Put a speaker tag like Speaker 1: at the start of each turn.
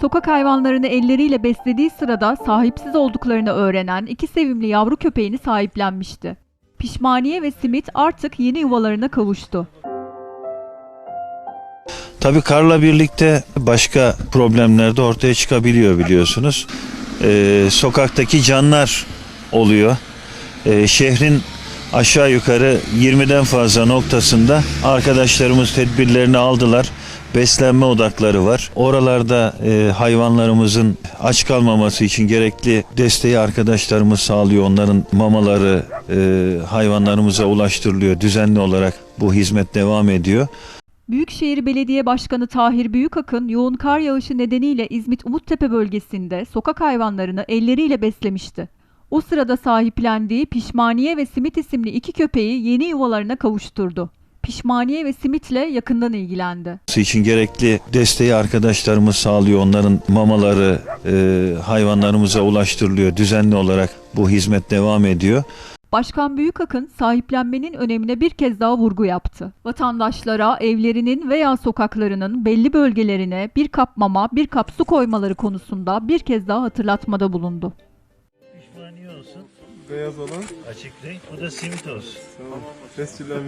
Speaker 1: Sokak hayvanlarını elleriyle beslediği sırada sahipsiz olduklarını öğrenen iki sevimli yavru köpeğini sahiplenmişti. Pişmaniye ve Simit artık yeni yuvalarına kavuştu.
Speaker 2: Tabii karla birlikte başka problemler de ortaya çıkabiliyor biliyorsunuz. Ee, sokaktaki canlar oluyor. Ee, şehrin aşağı yukarı 20'den fazla noktasında arkadaşlarımız tedbirlerini aldılar. Beslenme odakları var. Oralarda e, hayvanlarımızın aç kalmaması için gerekli desteği arkadaşlarımız sağlıyor. Onların mamaları e, hayvanlarımıza ulaştırılıyor. Düzenli olarak bu hizmet devam ediyor.
Speaker 1: Büyükşehir Belediye Başkanı Tahir Büyükakın yoğun kar yağışı nedeniyle İzmit Umuttepe bölgesinde sokak hayvanlarını elleriyle beslemişti. O sırada sahiplendiği Pişmaniye ve Simit isimli iki köpeği yeni yuvalarına kavuşturdu. Pişmaniye ve Simit'le yakından ilgilendi.
Speaker 2: için gerekli desteği arkadaşlarımız sağlıyor. Onların mamaları e, hayvanlarımıza ulaştırılıyor. Düzenli olarak bu hizmet devam ediyor.
Speaker 1: Başkan Büyükakın sahiplenmenin önemine bir kez daha vurgu yaptı. Vatandaşlara evlerinin veya sokaklarının belli bölgelerine bir kap mama, bir kap su koymaları konusunda bir kez daha hatırlatmada bulundu.
Speaker 2: Pişmaniye olsun.
Speaker 3: Beyaz olan.
Speaker 2: Açık renk. Bu da simit olsun.
Speaker 3: Tamam. Tescillenmiş.